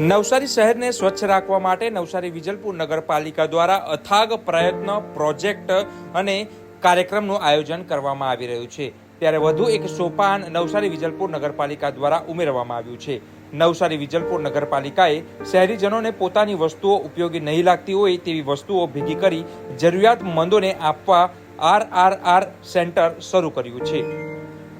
નવસારી શહેરને સ્વચ્છ રાખવા માટે નવસારી વિજલપુર નગરપાલિકા દ્વારા અથાગ પ્રયત્ન પ્રોજેક્ટ અને કાર્યક્રમનું આયોજન કરવામાં આવી રહ્યું છે. ત્યારે વધુ એક સોપાન નવસારી વિજલપુર નગરપાલિકા દ્વારા ઉમેરવામાં આવ્યું છે. નવસારી વિજલપુર નગરપાલિકાએ શહેરીજનોને પોતાની વસ્તુઓ ઉપયોગી નહીં લાગતી હોય તેવી વસ્તુઓ ભેગી કરી જરૂરિયાતમંદોને આપવા આર આર આર સેન્ટર શરૂ કર્યું છે.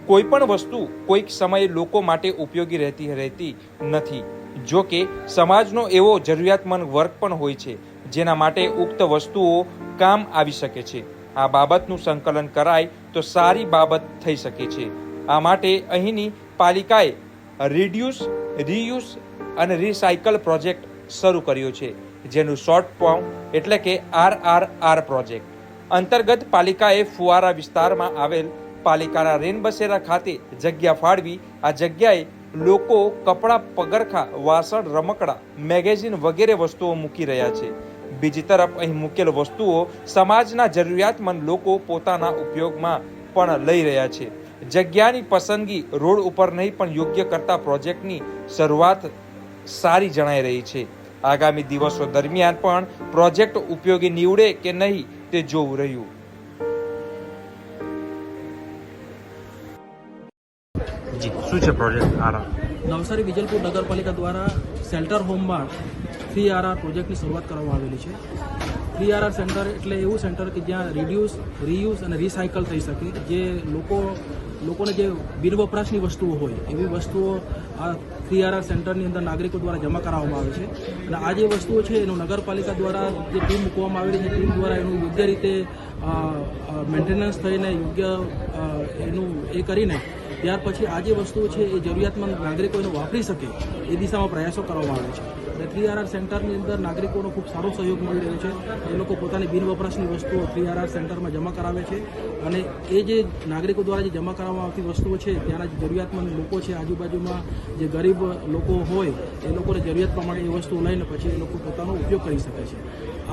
કોઈ પણ વસ્તુ કોઈક સમયે લોકો માટે ઉપયોગી રહેતી રહેતી નથી. જો કે સમાજનો એવો જરૂરિયાતમંદ વર્ગ પણ હોય છે, જેના માટે ઉક્ત વસ્તુઓ કામ આવી શકે છે. આ બાબતનું સંકલન કરાય તો સારી બાબત થઈ શકે છે. આ માટે અહીંની પાલિકાએ રિડ્યુસ રીયુઝ અને રિસાયકલ પ્રોજેક્ટ શરૂ કર્યો છે, જેનું શોર્ટ ફોર્મ એટલે કે આર આર આર પ્રોજેક્ટ અંતર્ગત પાલિકાએ ફુવારા વિસ્તારમાં આવેલ પાલિકાના રેનબસેરા ખાતે જગ્યા ફાળવી, આ જગ્યાએ લોકો કપડાં પગરખા, વાસણ, રમકડા, મેગેઝિન વગેરે વસ્તુઓ મૂકી રહ્યા છે. બીજી તરફ અહીં મૂકેલ વસ્તુઓ સમાજના જરૂરિયાતમંદ લોકો પોતાના ઉપયોગમાં પણ લઈ રહ્યા છે. જગ્યાની પસંદગી રોડ ઉપર નહીં, પણ યોગ્ય કરતા પ્રોજેક્ટની શરૂઆત સારી જણાઈ રહી છે. આગામી દિવસો દરમિયાન પણ પ્રોજેક્ટ ઉપયોગી નીવડે કે નહીં તે જોવું રહ્યું. જી. શું છે પ્રોજેક્ટ આરા? નવસારી વિજલપુર નગરપાલિકા દ્વારા શેલ્ટર હોમમાં થ્રી આરઆર પ્રોજેક્ટની શરૂઆત કરવામાં આવેલી છે. થ્રી આરઆર સેન્ટર એટલે એવું સેન્ટર કે જ્યાં રિડ્યુસ રીયુઝ અને રિસાયકલ થઈ શકે. જે લોકો, લોકોને જે બિનવપરાશની વસ્તુઓ હોય, એવી વસ્તુઓ આ થ્રી આરઆર સેન્ટરની અંદર નાગરિકો દ્વારા જમા કરાવવામાં આવે છે. અને આ જે વસ્તુઓ છે, એનું નગરપાલિકા દ્વારા જે ટીમ મૂકવામાં આવેલી છે ટીમ દ્વારા એનું યોગ્ય રીતે મેન્ટેનન્સ થઈને યોગ્ય એનું એ કરીને ત્યાર પછી આ જે વસ્તુઓ છે એ જરૂરિયાતમંદ નાગરિકો એને વાપરી શકે એ દિશામાં પ્રયાસો કરવામાં આવે છે. અને થ્રી આરઆર સેન્ટરની અંદર નાગરિકોનો ખૂબ સારો સહયોગ મળી રહ્યો છે. એ લોકો પોતાની બિનવપરાશની વસ્તુઓ થ્રી આરઆર સેન્ટરમાં જમા કરાવે છે અને એ જે નાગરિકો દ્વારા જે જમા કરાવવામાં આવતી વસ્તુઓ છે, ત્યાંના જરૂરિયાતમંદ લોકો છે, આજુબાજુમાં જે ગરીબ લોકો હોય, એ લોકોને જરૂરિયાત પ્રમાણે એ વસ્તુઓ લઈને પછી એ લોકો પોતાનો ઉપયોગ કરી શકે છે.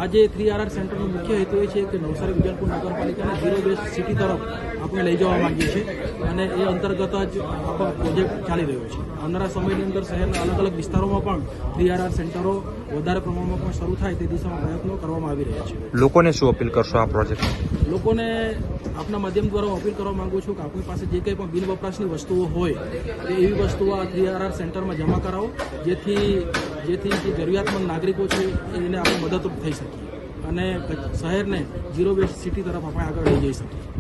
આજે થ્રી આરઆર સેન્ટરનો મુખ્ય હેતુ એ છે કે નવસારી, વિજલપુર નગરપાલિકાને ઝીરો વેસ્ટ સિટી તરફ આપણે લઈ જવા માંગીએ છીએ અને એ અંતર્ગત જ આખો પ્રોજેક્ટ ચાલી રહ્યો છે. આવનારા સમયની અંદર શહેરના અલગ અલગ વિસ્તારોમાં પણ ડીઆરઆર સેન્ટરો વધારે પ્રમાણમાં પણ શરૂ થાય તે દિશામાં પ્રયત્નો કરવામાં આવી રહ્યા છે. લોકોને શું અપીલ કરશો આ પ્રોજેક્ટ લોકોને આપના માધ્યમ દ્વારા હું અપીલ કરવા માંગુ છું કે આપણી પાસે જે કંઈ પણ બિન વપરાશની વસ્તુઓ હોય એ એવી વસ્તુઓ આ ડીઆરઆર સેન્ટરમાં જમા કરાવો જેથી જેથી જે જરૂરિયાતમંદ નાગરિકો છે એને આપણે મદદરૂપ થઈ શકીએ. અને શહેરને ઝીરો વેસ્ટ સિટી તરફ આપણે આગળ લઈ જઈ શકીએ.